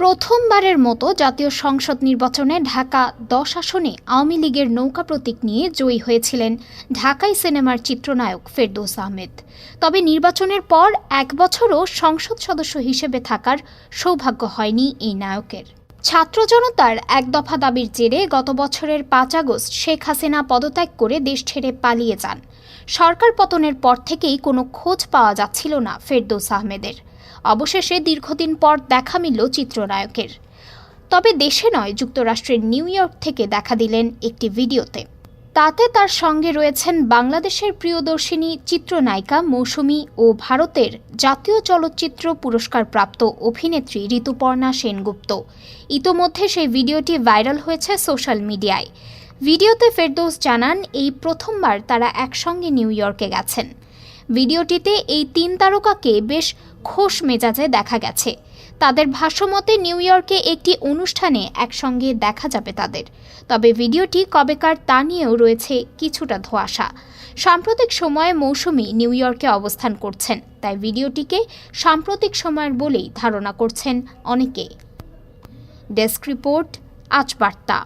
প্রথমবারের মতো জাতীয় সংসদ নির্বাচনে ঢাকা দশ আসনে আওয়ামী লীগের নৌকা প্রতীক নিয়ে জয়ী হয়েছিলেন ঢাকাই সিনেমার চিত্রনায়ক ফেরদৌস আহমেদ। তবে নির্বাচনের পর এক বছরও সংসদ সদস্য হিসেবে থাকার সৌভাগ্য হয়নি এই নায়কের। ছাত্র জনতার এক দফা দাবির জেরে গত বছরের পাঁচ আগস্ট শেখ হাসিনা পদত্যাগ করে দেশ ছেড়ে পালিয়ে যান। সরকার পতনের পর থেকেই কোনো খোঁজ পাওয়া যাচ্ছিল না ফেরদৌস আহমেদের। অবশেষে দীর্ঘদিন পর দেখা মিলল চিত্রনায়কের। তবে দেশে নয়, যুক্তরাষ্ট্রের নিউ ইয়র্ক থেকে দেখা দিলেন একটি ভিডিওতে। তাতে তার সঙ্গে রয়েছেন বাংলাদেশের প্রিয়দর্শিনী, চিত্রনায়িকা মৌসুমী ও ভারতের জাতীয় চলচ্চিত্র পুরস্কারপ্রাপ্ত অভিনেত্রী ঋতুপর্ণা সেনগুপ্ত। ইতোমধ্যে সেই ভিডিওটি ভাইরাল হয়েছে সোশ্যাল মিডিয়ায়। ভিডিওতে ফেরদৌস জানান, এই প্রথমবার তারা একসঙ্গে নিউ ইয়র্কে গেছেন। ভিডিওটিতে এই তিন তারকাকে বেশ খোশ মেজাজে দেখা গেছে। তাদের ভাষ্যমতে নিউ ইয়র্কে একটি অনুষ্ঠানে একসঙ্গে দেখা যাবে তাদের। তবে ভিডিওটি কবেকার তা নিয়েও রয়েছে কিছুটা ধোঁয়াশা। সাম্প্রতিক সময়ে মৌসুমি নিউ ইয়র্কে অবস্থান করছেন, তাই ভিডিওটিকে সাম্প্রতিক সময়ের বলেই ধারণা করছেন অনেকে। ডেস্ক রিপোর্ট, আজ বার্তা।